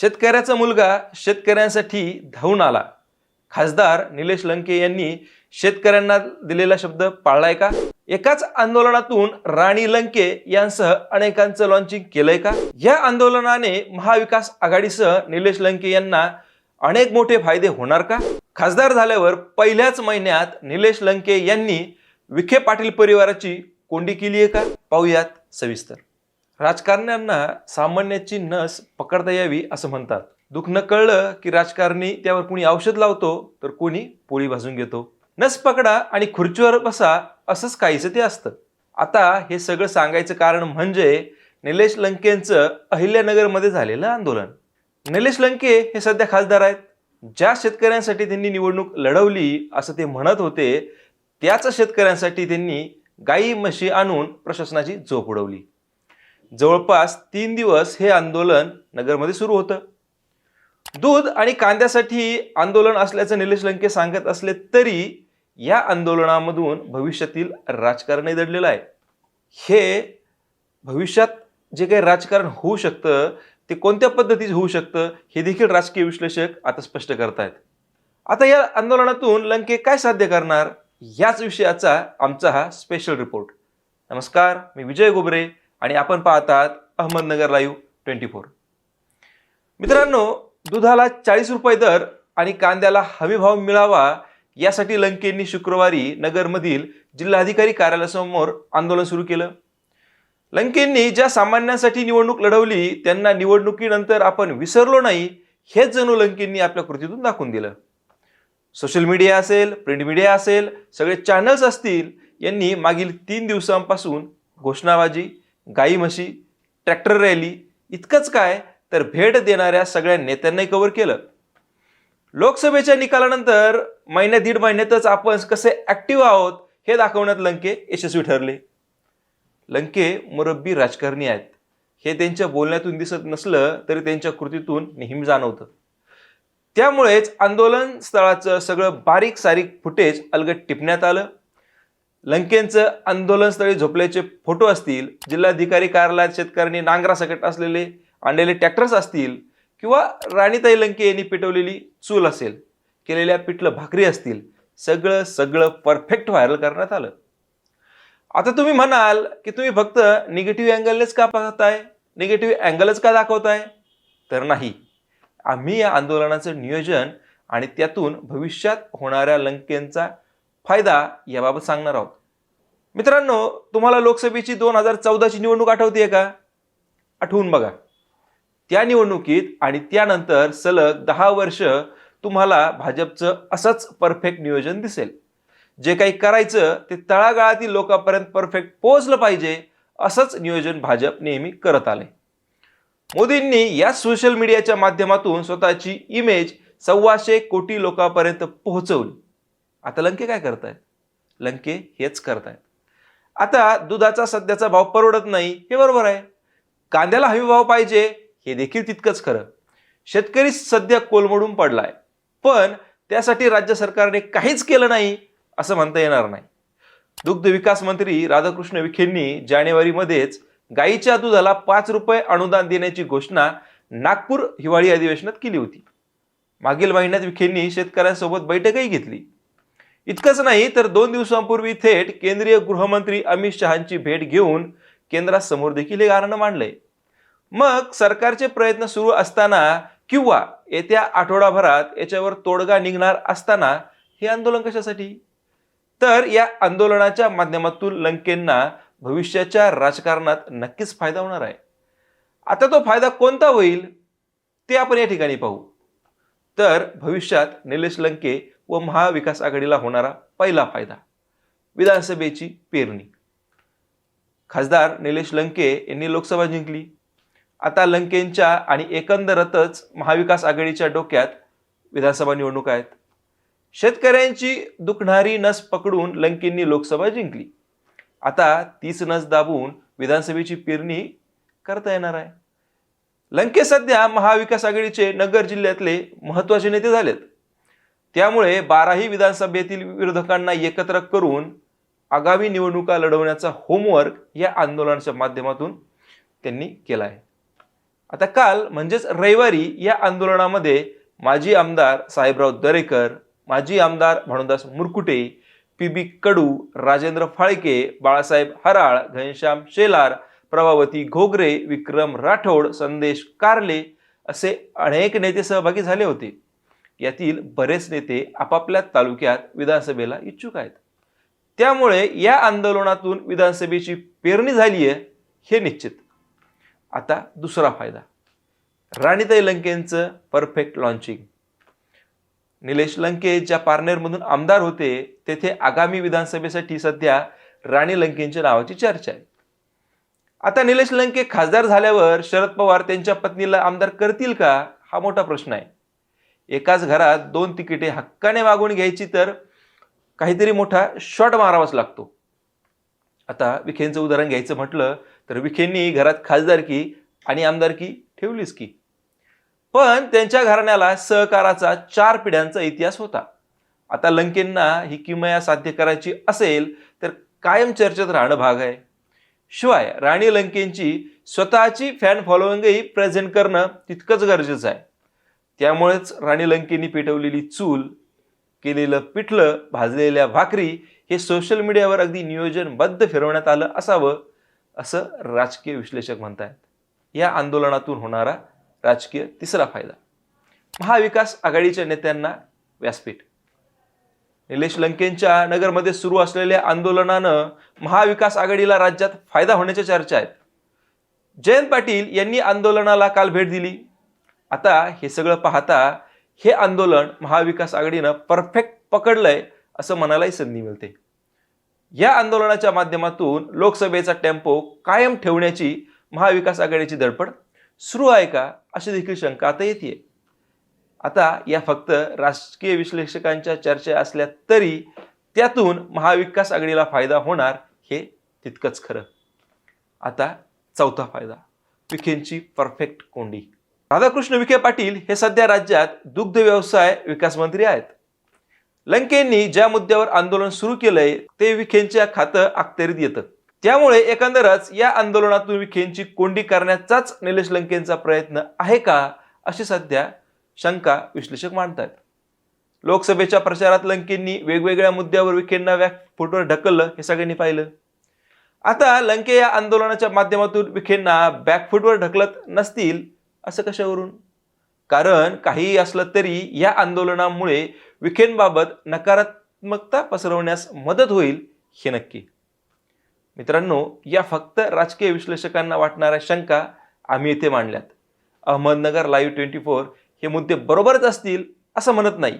शेतकऱ्याचा मुलगा शेतकऱ्यांसाठी धावून आला. खासदार निलेश लंके यांनी शेतकऱ्यांना दिलेला शब्द पाळलाय का? एकाच आंदोलनातून राणी लंके यांसह अनेकांचं लॉन्चिंग केलंय का? या आंदोलनाने महाविकास आघाडीसह निलेश लंके यांना अनेक मोठे फायदे होणार का? खासदार झाल्यावर पहिल्याच महिन्यात निलेश लंके यांनी विखे पाटील परिवाराची कोंडी केली आहे का? पाहूयात सविस्तर. राजकारण्यांना सामान्याची नस पकडता यावी असं म्हणतात. दुखणं कळलं की राजकारणी त्यावर कुणी औषध लावतो तर कोणी पोळी भाजून घेतो. नस पकडा आणि खुर्चीवर बसा असंच काहीचं ते असतं. आता हे सगळं सांगायचं कारण म्हणजे निलेश लंकेंचं अहिल्यानगरमध्ये झालेलं आंदोलन. निलेश लंके हे सध्या खासदार आहेत. ज्या शेतकऱ्यांसाठी त्यांनी निवडणूक लढवली असं ते म्हणत होते त्याच शेतकऱ्यांसाठी त्यांनी गाई म्हशी आणून प्रशासनाची झोप उडवली. जवळपास तीन दिवस हे आंदोलन नगरमध्ये सुरू होतं. दूध आणि कांद्यासाठी आंदोलन असल्याचं निलेश लंके सांगत असले तरी या आंदोलनामधून भविष्यातील राजकारणही दडलेलं आहे. हे भविष्यात जे काही राजकारण होऊ शकतं ते कोणत्या पद्धतीचं होऊ शकतं हे देखील राजकीय विश्लेषक आता स्पष्ट करतायत. आता या आंदोलनातून लंके काय साध्य करणार? याच विषयाचा आमचा हा स्पेशल रिपोर्ट नमस्कार मी विजय गोबरे. आणि आपण पाहतात अहमदनगर लाईव्ह ट्वेंटी फोर मित्रांनो दुधाला चाळीस रुपये दर आणि कांद्याला हमी भाव मिळावा यासाठी लंकेंनी शुक्रवारी नगरमधील जिल्हाधिकारी कार्यालयासमोर आंदोलन सुरू केलं. लंकेंनी ज्या सामान्यांसाठी निवडणूक लढवली त्यांना निवडणुकीनंतर आपण विसरलो नाही हेच जणू लंकेंनी आपल्या कृतीतून दाखवून दिलं. सोशल मीडिया असेल प्रिंट मीडिया असेल सगळे चॅनल्स असतील यांनी मागील तीन दिवसांपासून घोषणाबाजी गाई म्हशी ट्रॅक्टर रॅली इतकंच काय तर भेट देणाऱ्या सगळ्या नेत्यांनाही कव्हर केलं. लोकसभेच्या निकालानंतर महिन्या दीड महिन्यातच आपण कसे ॲक्टिव्ह आहोत हे दाखवण्यात लंके यशस्वी ठरले. लंके मुरब्बी राजकारणी आहेत. हे त्यांच्या बोलण्यातून दिसत नसलं तरी त्यांच्या कृतीतून नेहमी जाणवतं. त्यामुळेच आंदोलन स्थळाचं सगळं बारीक सारीक फुटेज अलगट टिपण्यात आलं. लंकेंचं आंदोलनस्थळी झोपल्याचे फोटो असतील जिल्हाधिकारी कार्यालयात शेतकऱ्यांनी नांगरासकट असलेले आणलेले ट्रॅक्टर्स असतील किंवा राणीताई लंके यांनी पेटवलेली चूल असेल केलेल्या पिठलं भाकरी असतील सगळं सगळं परफेक्ट व्हायरल करण्यात आलं. आता तुम्ही म्हणाल की तुम्ही फक्त निगेटिव्ह अँगलनेच का पाहताय? निगेटिव्ह अँगलच का दाखवताय? तर नाही. आम्ही या आंदोलनाचं नियोजन आणि त्यातून भविष्यात होणाऱ्या लंकेंचा फायदा याबाबत सांगणार आहोत. मित्रांनो तुम्हाला लोकसभेची दोन हजार चौदाची निवडणूक आठवते का? आठवून बघा. त्या निवडणुकीत आणि त्यानंतर सलग दहा वर्ष तुम्हाला भाजपचं असंच परफेक्ट नियोजन दिसेल. जे काही करायचं ते तळागाळातील लोकांपर्यंत परफेक्ट पोहोचलं पाहिजे असंच नियोजन भाजप नेहमी करत आले मोदींनी या सोशल मीडियाच्या माध्यमातून स्वतःची इमेज सव्वाशे कोटी लोकांपर्यंत पोहोचवली. आता लंके काय करतायत? लंके हेच करतायत. आता दुधाचा सध्याचा भाव परवडत नाही हे बरोबर आहे. कांद्याला हमी भाव पाहिजे हे देखील तितकंच खरं. शेतकरी सध्या कोलमडून पडलाय. पण त्यासाठी राज्य सरकारने काहीच केलं नाही असं म्हणता येणार नाही. दुग्ध विकास मंत्री राधाकृष्ण विखेंनी जानेवारीमध्येच गाईच्या दुधाला पाच रुपये अनुदान देण्याची घोषणा नागपूर हिवाळी अधिवेशनात केली होती. मागील महिन्यात विखेंनी शेतकऱ्यांसोबत बैठकही घेतली. इतकंच नाही तर दोन दिवसांपूर्वी थेट केंद्रीय गृहमंत्री अमित शहांची भेट घेऊन केंद्रासमोर देखील हे कारण मांडले मग सरकारचे प्रयत्न सुरू असताना किंवा येत्या आठवडाभरात याच्यावर तोडगा निघणार असताना हे आंदोलन कशासाठी? तर या आंदोलनाच्या माध्यमातून लंकेंना भविष्याच्या राजकारणात नक्कीच फायदा होणार आहे. आता तो फायदा कोणता होईल ते आपण या ठिकाणी पाहू. तर भविष्यात निलेश लंके व महाविकास आघाडीला होणारा पहिला फायदा विधानसभेची पेरणी. खासदार निलेश लंके यांनी लोकसभा जिंकली. आता लंकेंच्या आणि एकंदरतच महाविकास आघाडीच्या डोक्यात विधानसभा निवडणूक आहेत. शेतकऱ्यांची दुखणारी नस पकडून लंकेंनी लोकसभा जिंकली. आता तीच नस दाबून विधानसभेची पेरणी करता येणार आहे. लंके सध्या महाविकास आघाडीचे नगर जिल्ह्यातले महत्त्वाचे नेते झालेत. त्यामुळे बाराही विधानसभेतील विरोधकांना एकत्र करून आगामी निवडणुका लढवण्याचा होमवर्क या आंदोलनाच्या माध्यमातून त्यांनी केला आहे. आता काल म्हणजेच रविवारी या आंदोलनामध्ये माजी आमदार साहेबराव दरेकर माजी आमदार भानुदास मुरकुटे पी बी कडू राजेंद्र फाळके बाळासाहेब हराळ घनश्याम शेलार प्रभावती घोगरे विक्रम राठोड संदेश कारले असे अनेक नेते सहभागी झाले होते. यातील बरेच नेते आपापल्या तालुक्यात विधानसभेला इच्छुक आहेत. त्यामुळे या आंदोलनातून विधानसभेची पेरणी झाली आहे हे निश्चित. आता दुसरा फायदा. राणीताई लंकेंचं परफेक्ट लॉन्चिंग निलेश लंके ज्या पारनेरमधून आमदार होते तेथे आगामी विधानसभेसाठी सध्या राणी लंकेंच्या नावाची चर्चा आहे. आता निलेश लंके खासदार झाल्यावर शरद पवार त्यांच्या पत्नीला आमदार करतील का? हा मोठा प्रश्न आहे. एकाच घरात दोन तिकिटे हक्काने मागून घ्यायची तर काहीतरी मोठा शॉट मारावाच लागतो. आता विखेंचं उदाहरण घ्यायचं म्हटलं तर विखेंनी घरात खासदारकी आणि आमदारकी ठेवलीच की. पण त्यांच्या घराण्याला सहकाराचा चार पिढ्यांचा इतिहास होता. आता लंकेंना ही किमया साध्य करायची असेल तर कायम चर्चेत राहणं भाग आहे. शिवाय राणी लंकेंची स्वतःची फॅन फॉलोईंगही प्रेझेंट करणं तितकंच गरजेचं आहे. त्यामुळेच राणी लंकेंनी पेटवलेली चूल केलेलं पिठलं भाजलेल्या भाकरी हे सोशल मीडियावर अगदी नियोजनबद्ध फिरवण्यात आलं असावं असं राजकीय विश्लेषक म्हणतायत. या आंदोलनातून होणारा राजकीय तिसरा फायदा. महाविकास आघाडीच्या नेत्यांना व्यासपीठ. निलेश लंकेंच्या नगरमध्ये सुरू असलेल्या आंदोलनानं महाविकास आघाडीला राज्यात फायदा होण्याच्या चर्चा आहेत. जयंत पाटील यांनी आंदोलनाला काल भेट दिली. आता हे सगळं पाहता हे आंदोलन महाविकास आघाडीनं परफेक्ट पकडलंय असं म्हणायलाही संधी मिळते. या आंदोलनाच्या माध्यमातून लोकसभेचा टेम्पो कायम ठेवण्याची महाविकास आघाडीची धडपड सुरू आहे का अशी देखील शंका आता येते आता या फक्त राजकीय विश्लेषकांच्या चर्चा असल्या तरी त्यातून महाविकास आघाडीला फायदा होणार हे तितकंच खरं. आता चौथा फायदा विखेंची परफेक्ट कोंडी. राधाकृष्ण विखे पाटील हे सध्या राज्यात दुग्ध व्यवसाय विकास मंत्री आहेत. लंकेंनी ज्या मुद्द्यावर आंदोलन सुरू केलंय ते विखेंच्या खातं अखत्यारीत येतं. त्यामुळे एकंदरच या आंदोलनातून विखेंची कोंडी करण्याचाच निलेश लंकेंचा प्रयत्न आहे का अशी सध्या शंका विश्लेषक मांडतात. लोकसभेच्या प्रचारात लंकेंनी वेगवेगळ्या मुद्द्यावर विखेंना व्यासपीठावर ढकललं हे सगळ्यांनी पाहिलं. आता लंके या आंदोलनाच्या माध्यमातून विखेंना बॅकफूटवर ढकलत नसतील असं कशावरून? कारण काहीही असलं तरी या आंदोलनामुळे विखेंबाबत नकारात्मकता पसरवण्यास मदत होईल हे नक्की. मित्रांनो या फक्त राजकीय विश्लेषकांना वाटणाऱ्या शंका आम्ही इथे मांडल्यात. अहमदनगर लाईव्ह ट्वेंटी फोर हे मुद्दे बरोबरच असतील असं म्हणत नाही.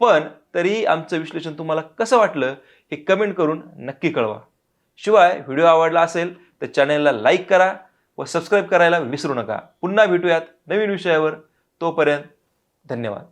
पण तरीही आमचं विश्लेषण तुम्हाला कसं वाटलं हे कमेंट करून नक्की कळवा. शिवाय व्हिडिओ आवडला असेल तर चॅनलला लाईक करा व सबस्क्राईब करायला विसरू नका. पुन्हा भेटूयात नवीन विषयावर. तोपर्यंत धन्यवाद.